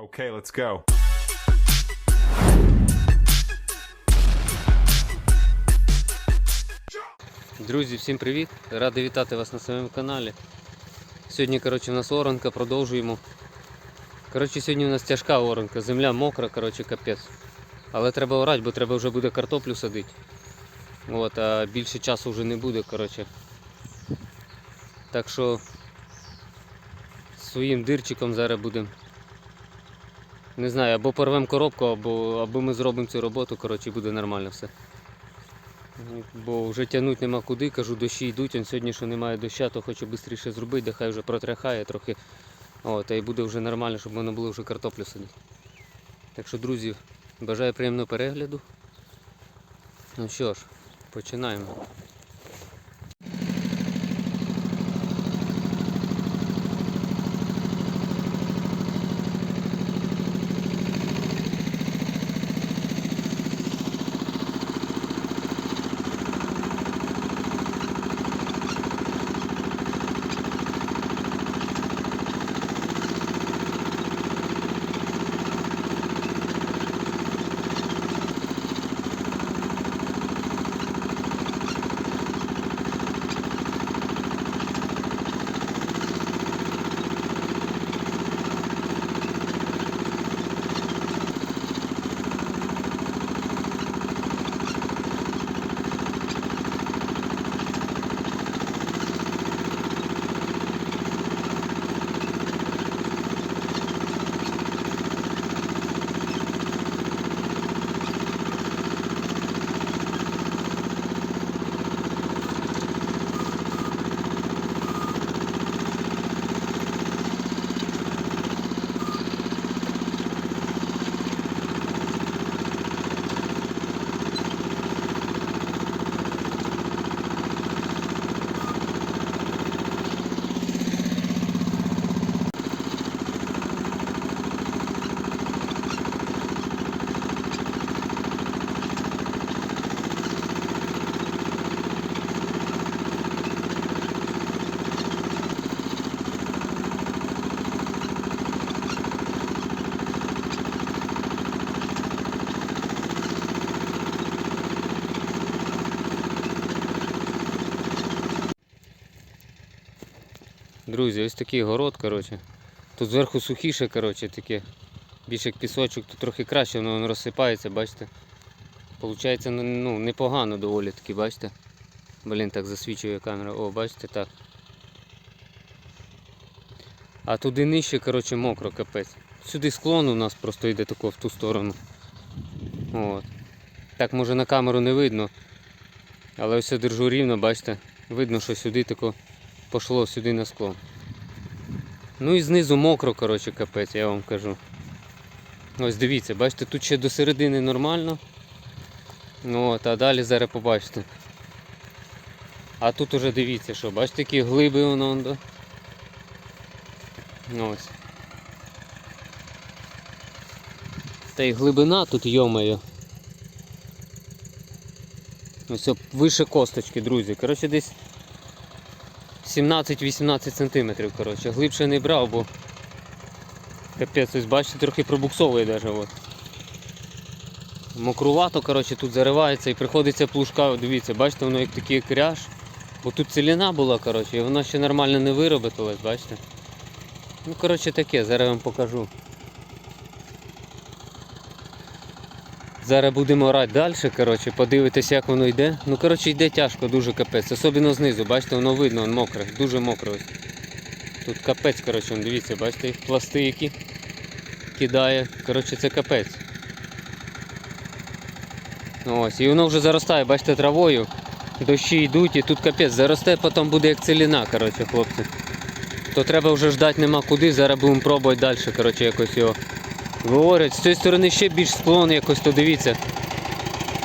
Okay, let's go. Друзі, всім привіт! Радий вітати вас на своєму каналі. Сьогодні коротше, у нас оранка, продовжуємо. Коротше, Сьогодні у нас тяжка оранка, земля мокра, коротше, капець. Але треба орати, бо треба вже буде картоплю садити. От, а більше часу вже не буде. коротше. Так що своїм дирчиком зараз будемо. Не знаю, або порвемо коробку, або, або ми зробимо цю роботу, коротше, буде нормально все. Бо вже тягнути нема куди, кажу, дощі йдуть, он сьогодні, що немає доща, то хочу швидше зробити, де хай вже протряхає трохи. О, та й буде вже нормально, щоб воно було вже картоплю садити. Так що, друзі, бажаю приємного перегляду. Ну що ж, починаємо. Друзі, ось такий город, коротше. Тут зверху сухіше, коротше, таке. Більше як пісочок, тут трохи краще, воно, розсипається, бачите. Получається ну, ну, непогано доволі таки, бачите. Блін, так засвічує камера. О, бачите, так. А туди нижче, коротше, мокро капець. Сюди склон у нас просто йде тако в ту сторону. От. Так може на камеру не видно. Але ось я держу рівно, бачите. Видно, що сюди тако пошло сюди на склон. Ну і знизу мокро, коротше, капець, я вам кажу. Ось дивіться, бачите, тут ще до середини нормально. Ну от, а далі зараз побачите. А тут уже дивіться, що, бачите, які глиби воно. он до- Ось. Та й глибина тут йомає. Ось вище косточки, друзі. Коротше, десь 17-18 сантиметрів, коротше. Глибше не брав, бо капець, ось бачите, трохи пробуксовує навіть. От. Мокрувато, коротше, тут заривається і приходиться плужка, дивіться, бачите, воно як такий кряж. Бо тут ціліна була, коротше, і воно ще нормально не виробилось, бачите. Ну, коротше, таке, зараз вам покажу. Зараз будемо орати далі, коротше, подивитися, як воно йде. Ну, коротше, йде тяжко, дуже капець. Особливо знизу, бачите, воно видно, воно мокре, дуже мокре. ось. Тут капець, коротше, дивіться, бачите, їх пласти які кидає. Коротше, це капець. Ось, і воно вже заростає, бачите, травою. Дощі йдуть і тут капець заросте, потім буде як целіна, коротше, хлопці. То треба вже ждати нема куди, зараз будемо пробувати далі, коротше, якось його Говорять, з цієї сторони ще більш склон якось, то дивіться.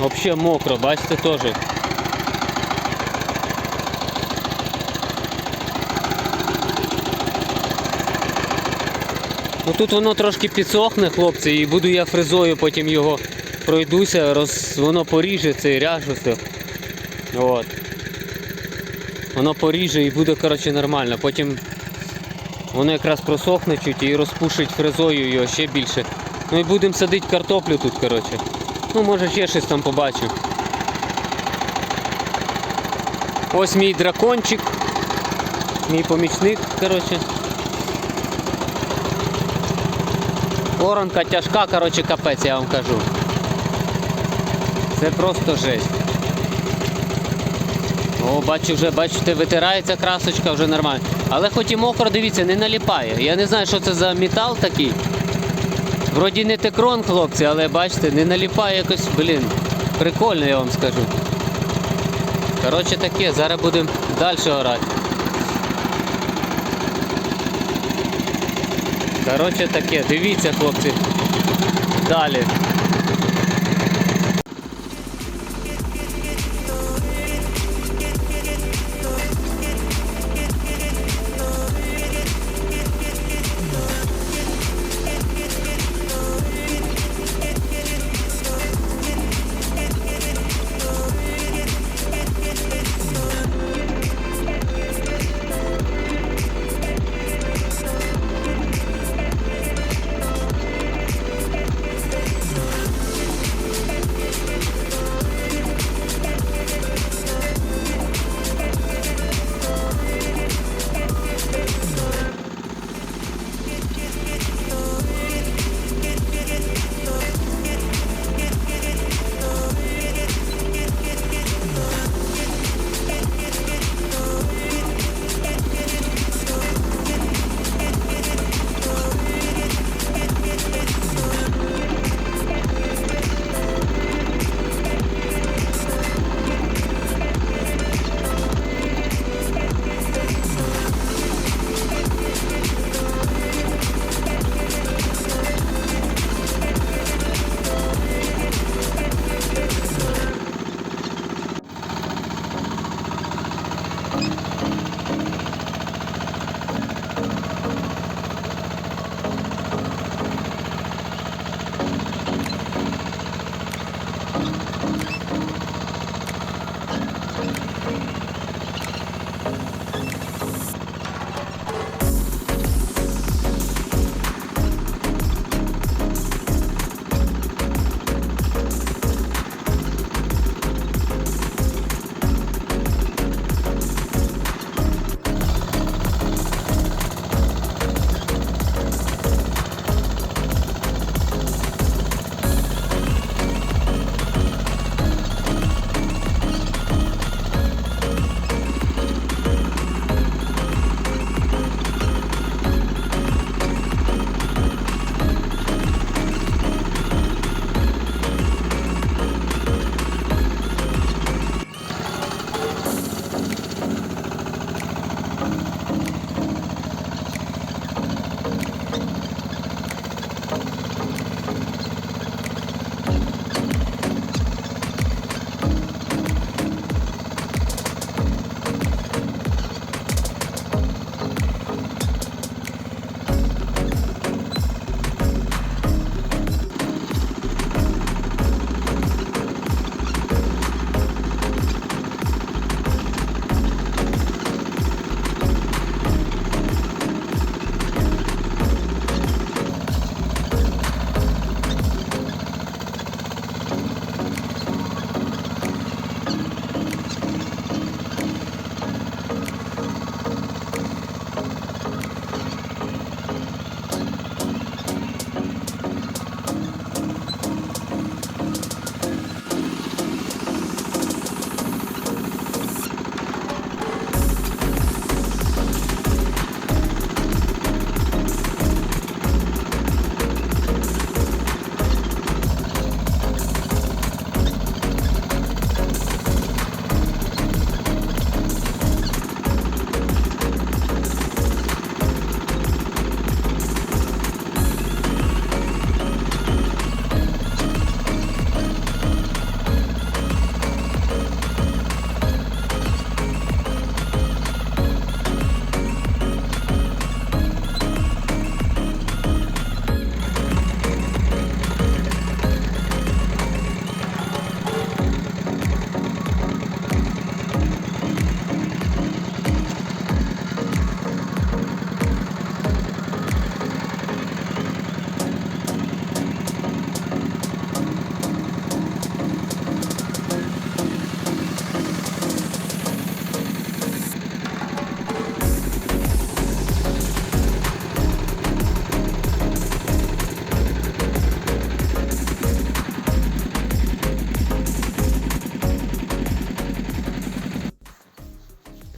Взагалі мокро, бачите теж. Ну тут воно трошки підсохне, хлопці, і буду я фрезою потім його пройдуся, роз... воно поріже цей ряж. ось. От. Воно поріже і буде коротше, нормально. Потім Воно якраз просохне чуть і розпушить фрезою його ще більше. Ну і будемо садити картоплю тут, коротше. Ну, може ще щось там побачу. Ось мій дракончик. Мій помічник, коротше. Оранка тяжка, коротше, капець, я вам кажу. Це просто жесть. О, бачу вже, бачите, витирається красочка вже нормально. Але хоч і мокро, дивіться, не наліпає. Я не знаю, що це за метал такий. Вроді не текрон, хлопці, але бачите, не наліпає якось, блін. Прикольно, я вам скажу. Коротше таке, зараз будемо далі орати. Коротше таке, дивіться, хлопці. Далі.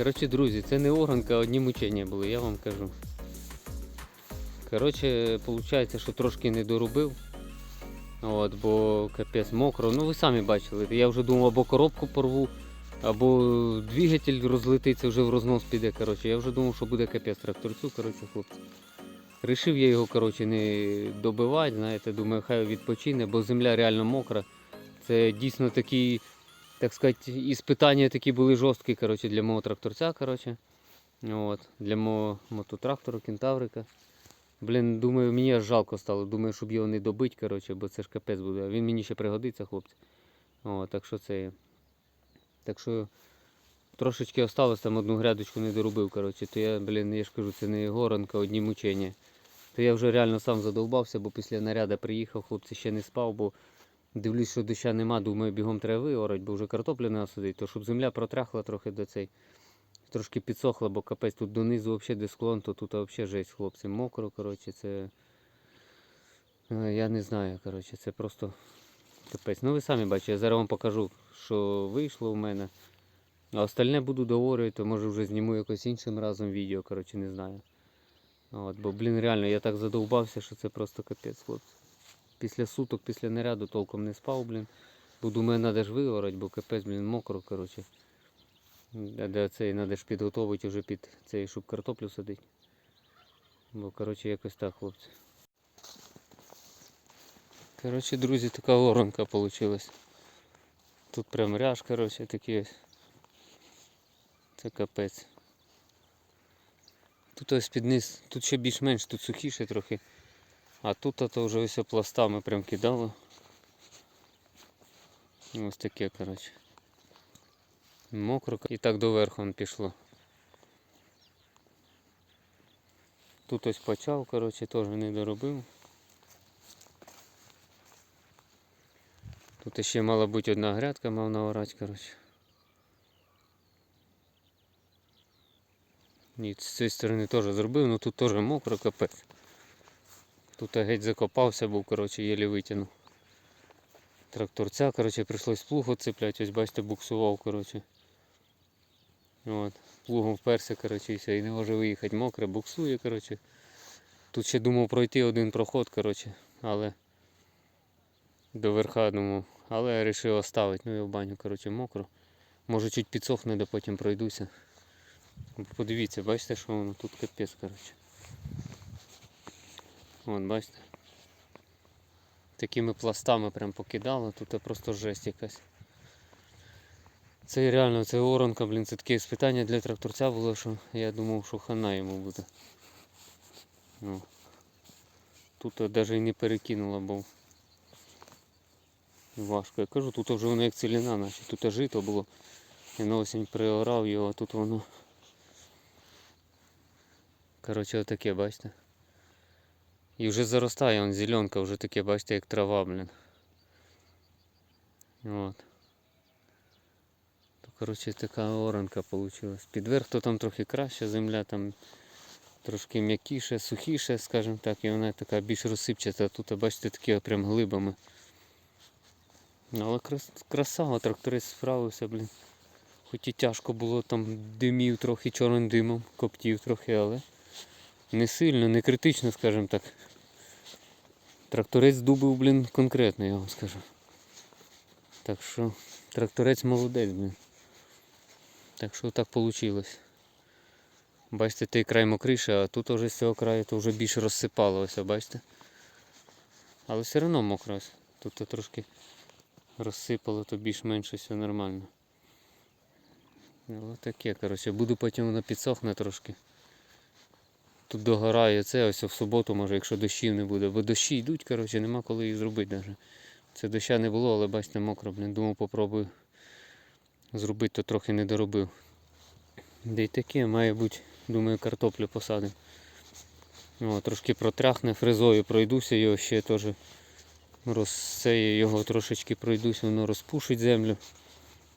Коротше, друзі, це не оранка, а одні мучення були, я вам кажу. Коротше, виходить, що трошки не доробив. От, бо капець мокро. Ну ви самі бачили. Я вже думав або коробку порву, або двигатель розлетиться, вже в рознос піде. Коротше. Я вже думав, що буде капець тракторцю, коротше, хлопці. Рішив я його коротше, не добивати, знаєте, думаю, хай відпочине, бо земля реально мокра. Це дійсно такі, так сказати, іспитання такі були жорсткі коротше, для мого тракторця. Коротше. От, для мого мототрактору, кентаврика. Блін, думаю, мені аж жалко стало. Думаю, щоб його не добити, коротше, бо це ж капець буде. А Він мені ще пригодиться, хлопці. О, так що це. Так що трошечки осталось, там одну грядочку не доробив, коротше. То я, блін, я ж кажу, це не горанка, одні мучення. То я вже реально сам задовбався, бо після наряду приїхав, хлопці ще не спав, бо дивлюсь, що доща нема, думаю, бігом треба виорати, бо вже картопля не сидить, то щоб земля протрахла трохи до цей. Трошки підсохла, бо капець тут донизу взагалі де склон, то тут взагалі жесть, хлопці. Мокро, коротше, це. е, Я не знаю, коротше, це просто капець. Ну ви самі бачите, я зараз вам покажу, що вийшло в мене. А остальне буду договорювати, то може вже зніму якось іншим разом відео, коротше, не знаю. От, бо, блін, реально, я так задовбався, що це просто капець, хлопці. Після суток, після наряду толком не спав, блін. Бо думаю, треба ж виорати, бо капець, блін, мокро, коротше. Цей треба ж підготовити вже під цей, щоб картоплю садити. Бо, коротше, якось так, хлопці. Коротше, друзі, така воронка вийшла. Тут прям ряж, коротше, такий ось. Це капець. Тут ось під низ, тут ще більш-менш, тут сухіше трохи. А тут то вже ось пластами прям кидало. Ось таке, коротше. Мокро і так доверху пішло. Тут ось почав, коротше, теж не доробив. Тут ще мала бути одна грядка, мав наорати, коротше. І з цієї сторони теж зробив, але тут теж мокро капець. Тут геть закопався, був, коротше, єлі витягнув. Тракторця, коротше, прийшлось плуг оцепляти, ось бачите, буксував, коротше. От. Плугом вперся, коротше, і все, і не може виїхати мокре, буксує, коротше. Тут ще думав пройти один проход, коротше, але до верха думав. Але я вирішив оставити, ну я в баню, коротше, мокро. Може чуть підсохне, да потім пройдуся. Подивіться, бачите, що воно тут капець, коротше. От, бачите. Такими пластами прям покидало, тут просто жесть якась. Це реально, це оранка, блін, це таке спитання для тракторця було, що я думав, що хана йому буде. Ну. Тут навіть і не перекинуло, бо важко. Я кажу, тут вже воно як ціліна, наче тут жито було. Я на осінь приорав його, а тут воно. Коротше, отаке, бачите. І вже заростає, он зеленка, вже таке, бачите, як трава, блін. От. То, коротше, така оранка вийшла. Під верх то там трохи краще, земля там трошки м'якіше, сухіше, скажімо так, і вона така більш розсипчата. А Тут, бачите, такі прям глибами. Ну, Але крас, красава, тракторець справився, блін. Хоч і тяжко було, там димів трохи чорним димом, коптів трохи, але не сильно, не критично, скажімо так. Тракторець дубив, блін, конкретно, я вам скажу. Так що тракторець молодець, блін. Так що так вийшло. Бачите, той край мокріше, а тут вже з цього краю то вже більше розсипалося, бачите? Але все одно мокро. ось. Тут то трошки розсипало, то більш-менш все нормально. Ну, таке, коротше, буду потім воно підсохне трошки. Тут догорає це, ось в суботу, може, якщо дощів не буде. Бо дощі йдуть, коротше, нема коли їх зробити навіть. Це доща не було, але бачите, мокро, блін. Думав, попробую зробити, то трохи не доробив. Де й таке, має бути, думаю, картоплю посадимо. О, трошки протряхне, фрезою пройдуся, його ще теж розсею його трошечки пройдуся, воно розпушить землю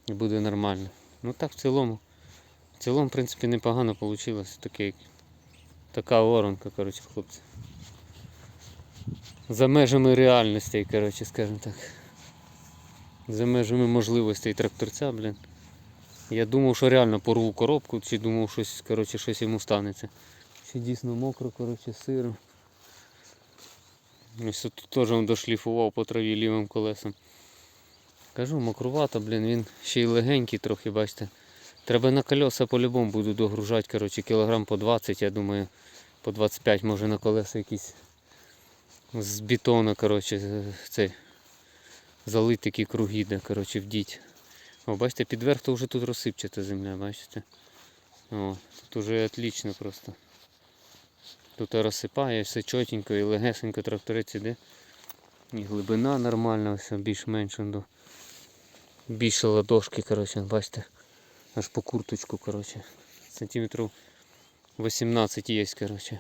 і буде нормально. Ну так в цілому. В цілому, в принципі, непогано вийшло. Таке, така воронка, коротше, хлопці. За межами реальностей, коротше, скажімо так. За межами можливостей тракторця, блін. Я думав, що реально порву коробку, чи думав, щось, коротше, щось йому станеться. Ще дійсно мокро, коротше, сиро. Ось тут теж він дошліфував по траві лівим колесом. Кажу, мокрувато, блін, він ще й легенький трохи, бачите. Треба на колеса по-любому буду догружати, коротше, кілограм по 20, я думаю, по 25 може на колеса якісь з бетону, коротше, цей залить такі круги, де, коротше, вдіть. О, бачите, під верх то вже тут розсипчата земля, бачите? О, тут уже отлично просто. Тут розсипає, все чотенько і легесенько тракторець іде. І глибина нормальна, більш-менш до. Більше ладошки, коротше, бачите. Аж по курточку, коротше. Сантиметрів 18 є, коротше.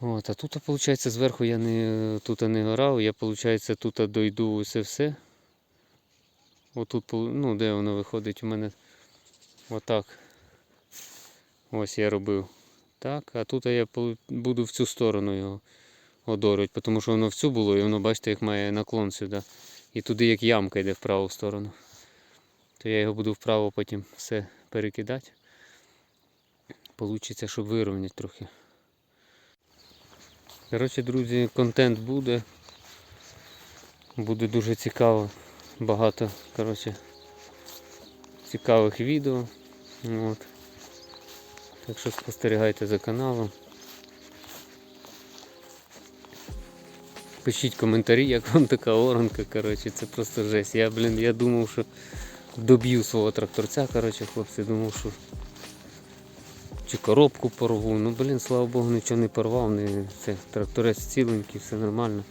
От, а тут, виходить, зверху я не, тут не горав, я, виходить, тут дойду усе все. Отут, ну, де воно виходить у мене отак. Ось я робив. Так, а тут я буду в цю сторону його одорювати, тому що воно в цю було і воно, бачите, як має наклон сюди. І туди як ямка йде в праву сторону. То я його буду вправо потім все перекидати. Получиться, щоб вирівняти трохи. Коротше, друзі, контент буде. Буде дуже цікаво. Багато, коротше, цікавих відео. От. Так що спостерігайте за каналом. Пишіть коментарі, як вам така оранка, коротше, це просто жесть. Я, блін, я думав, що доб'ю свого тракторця, коротше, хлопці, думав, що чи коробку порву. Ну, блін, слава Богу, нічого не порвав, не, це тракторець ціленький, все нормально.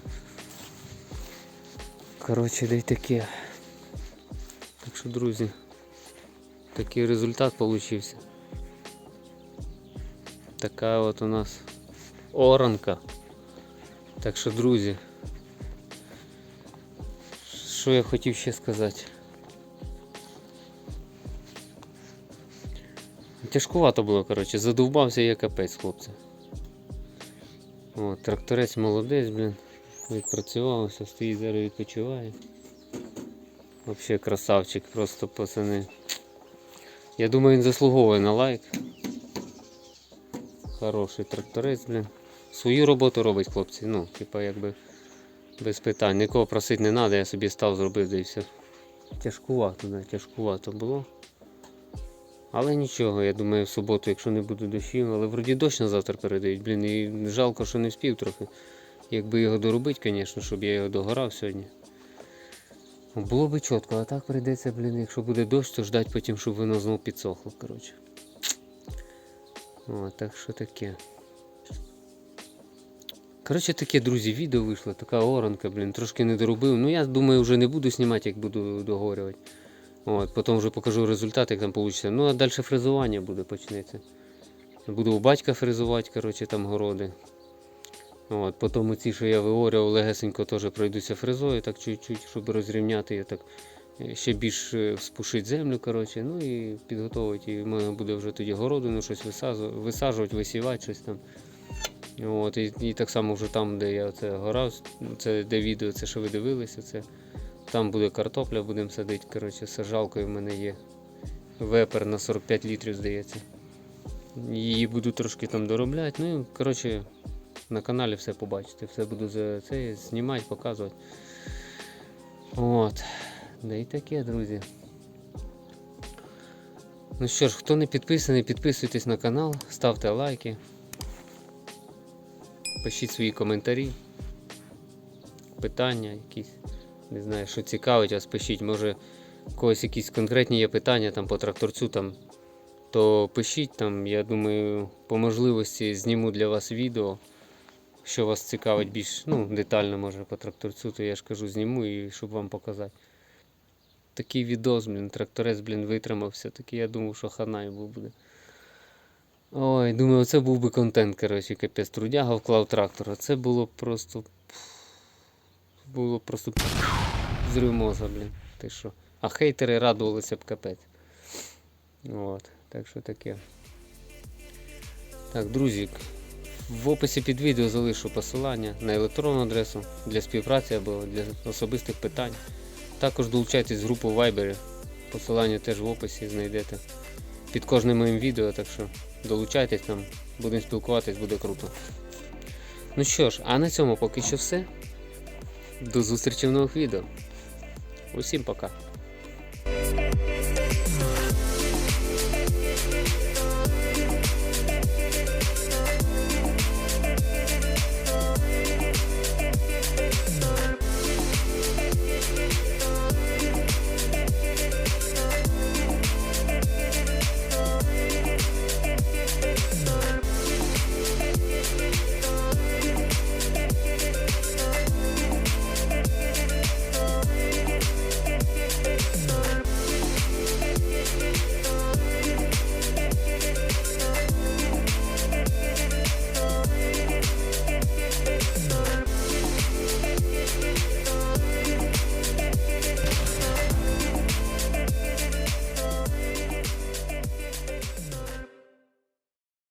Коротше, де таке. Так що, друзі, такий результат получився. Така от у нас оранка. Так що, друзі, що я хотів ще сказати? Тяжкувато було, коротше, задовбався я капець, хлопці. О, тракторець молодець, блін. Все стоїть зараз відпочиває. Взагалі красавчик, просто пацани. Я думаю, він заслуговує на лайк. Хороший тракторець, блін. Свою роботу робить хлопці. Ну, типа якби без питань. Нікого просити не треба, я собі став зробив да і все. Тяжкувато, да, тяжкувато було. Але нічого, я думаю, в суботу, якщо не буде дощів, але вроді дощ на завтра передають. Блін, і жалко, що не встиг трохи. Якби його доробити, звісно, щоб я його догорав сьогодні. Було би чітко, а так прийдеться, блін, якщо буде дощ, то ждать потім, щоб воно знову підсохло, коротше. О, так що таке. Коротше, таке, друзі, відео вийшло, така оранка, блін, трошки не доробив. Ну я думаю, вже не буду знімати, як буду догорювати. От, потім вже покажу результат, як там вийде. Ну, а далі фрезування буде почнеться. Буду у батька фрезувати, коротше, там городи. От, потім оці, що я виорював, легесенько теж пройдуся фрезою, так чуть-чуть, щоб розрівняти, я так е, ще більш е, спушити землю, коротше, ну і підготувати. І можна буде вже тоді городину щось висаджувати, висівати щось там. От, і, і так само вже там, де я це горав, це де відео, це що ви дивилися, це там буде картопля, будемо садити. Коротше, сажалкою в мене є вепер на 45 літрів, здається. Її буду трошки там доробляти. Ну, коротше, на каналі все побачите. Все буду за це знімати, показувати. От. Да і таке, друзі. Ну що ж, хто не підписаний, підписуйтесь на канал, ставте лайки. Пишіть свої коментарі, питання якісь. Не знаю, що цікавить вас, пишіть. Може, когось якісь конкретні є питання там по тракторцю, там, то пишіть там. Я думаю, по можливості зніму для вас відео. Що вас цікавить більш ну, детально, може, по тракторцю, то я ж кажу, зніму і щоб вам показати. Такий відос, блін, тракторець, блін, витримався. Такий я думав, що хана йому буде. Ой, думаю, це був би контент, коротше, капець. Трудяга вклав трактор. А це було просто. Було просто взрив мозга, блін. Ти що? А хейтери радувалися б капець. От, так що таке. Так, друзі, в описі під відео залишу посилання на електронну адресу для співпраці або для особистих питань. Також долучайтесь в групу Viber. Посилання теж в описі знайдете під кожним моїм відео, так що долучайтесь там, будемо спілкуватись, буде круто. Ну що ж, а на цьому поки що все. До зустрічі в нових відео. Усім пока.